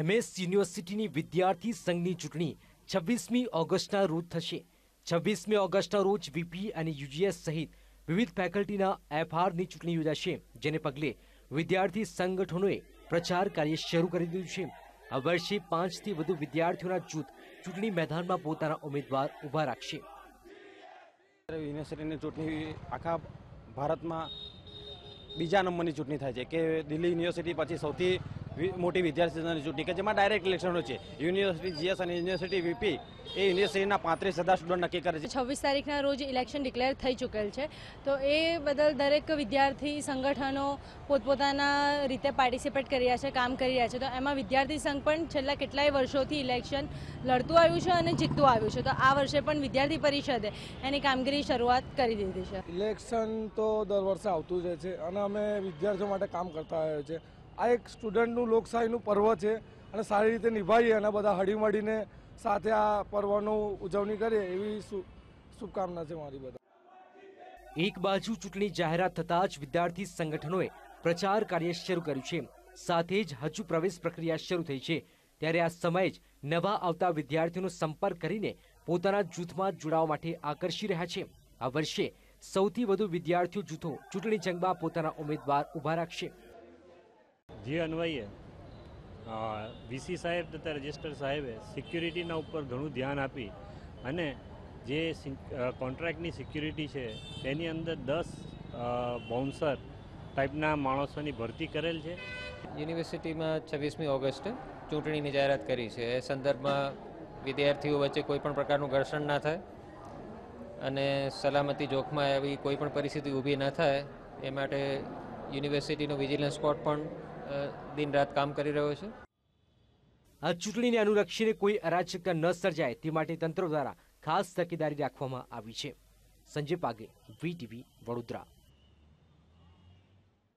MS યુનિવર્સિટીની વિદ્યાર્થી સંઘની ચૂંટણી છવ્વીસમી ઓગસ્ટના રોજ થશે. છવ્વીસમી ઓગસ્ટના રોજ વીપી અને યુજીએસ સહિત વિવિધ ફેકલ્ટીના એફઆરની ચૂંટણી યોજાશે, જેને પગલે વિદ્યાર્થી સંગઠનોએ પ્રચાર કાર્ય શરૂ કરી દીધું છે. આ વર્ષે પાંચથી વધુ વિદ્યાર્થીઓના જૂથ ચૂંટણી મેદાનમાં પોતાના ઉમેદવાર ઊભા રાખશે. યુનિવર્સિટીની ચૂંટણી આખા ભારતમાં બીજા નંબરની ચૂંટણી થાય છે, કે દિલ્હી યુનિવર્સિટી પછી સૌથી મોટી વિદ્યાર્થી ચૂંટણી કે જેમાં ડાયરેક્ટ ઇલેક્શનો છે. યુનિવર્સિટી જીએસ અને યુનિવર્સિટી વીપી એ યુનિવર્સિટીના પાંત્રીસ હજાર સ્ટુડન્ટ નક્કી કરે છે. છવ્વીસ તારીખના રોજ ઇલેક્શન ડિક્લેર થઈ ચૂકેલ છે. તો એ બદલ દરેક વિદ્યાર્થી સંગઠનો પોતપોતાના રીતે પાર્ટિસિપેટ કરી રહ્યા છે કામ કરી રહ્યા છે. તો એમાં વિદ્યાર્થી સંઘ પણ છેલ્લા કેટલાય વર્ષોથી ઇલેક્શન લડતું આવ્યું છે અને જીતતું આવ્યું છે. તો આ વર્ષે પણ વિદ્યાર્થી પરિષદે એની કામગીરી શરૂઆત કરી દીધી છે. ઇલેક્શન તો દર વર્ષે આવતું જ રહે છે અને અમે વિદ્યાર્થીઓ માટે કામ કરતા આવ્યા છે આ એક સ્ટુડન્ટનું લોકશાહીનું પર્વ છે અને સારી રીતે નિભાવીએ અને બધા હળીમળીને સાથે આ પર્વનું ઉજવણી કરીએ એવી શુભકામના છે મારી બધા એક બાજુ ચૂંટણી જાહેરાત થતાં જ વિદ્યાર્થી સંગઠનોએ પ્રચાર કાર્ય શરૂ કર્યું છે. સાથે જ હજુ પ્રવેશ પ્રક્રિયા શરૂ થઈ છે. ત્યારે આ સમયે જ નવા આવતા વિદ્યાર્થીઓનો સંપર્ક કરીને પોતાના જૂથમાં જોડાવા માટે આકર્ષી રહ્યા છે. આ વર્ષે સૌથી વધુ વિદ્યાર્થીઓ જૂથો ચૂંટણી જંગમાં પોતાના ઉમેદવાર ઊભા રાખશે. જે અન્વયે વીસી સાહેબ તથા રજિસ્ટર સાહેબે સિક્યુરિટીના ઉપર ઘણું ધ્યાન આપી અને જે કોન્ટ્રાક્ટની સિક્યુરિટી છે, તેની અંદર દસ બાઉન્સર ટાઈપના માણસોની ભરતી કરેલ છે. યુનિવર્સિટીમાં છવ્વીસમી ઓગસ્ટે ચૂંટણીની જાહેરાત કરી છે. એ સંદર્ભમાં વિદ્યાર્થીઓ વચ્ચે કોઈ પણ પ્રકારનું ઘર્ષણ ના થાય અને સલામતી જોખમાં એવી કોઈ પણ પરિસ્થિતિ ઊભી ન થાય, એ માટે યુનિવર્સિટીનો વિજિલન્સ સ્પોટ પણ દિન રાત કામ કરી રહ્યો છે? આ ચૂંટણીને અનુલક્ષીને કોઈ અરાજકતા ન સર્જાય તે માટે તંત્ર દ્વારા ખાસ તકેદારી રાખવામાં આવી છે. સંજય પાગે વીટીવી વડોદરા.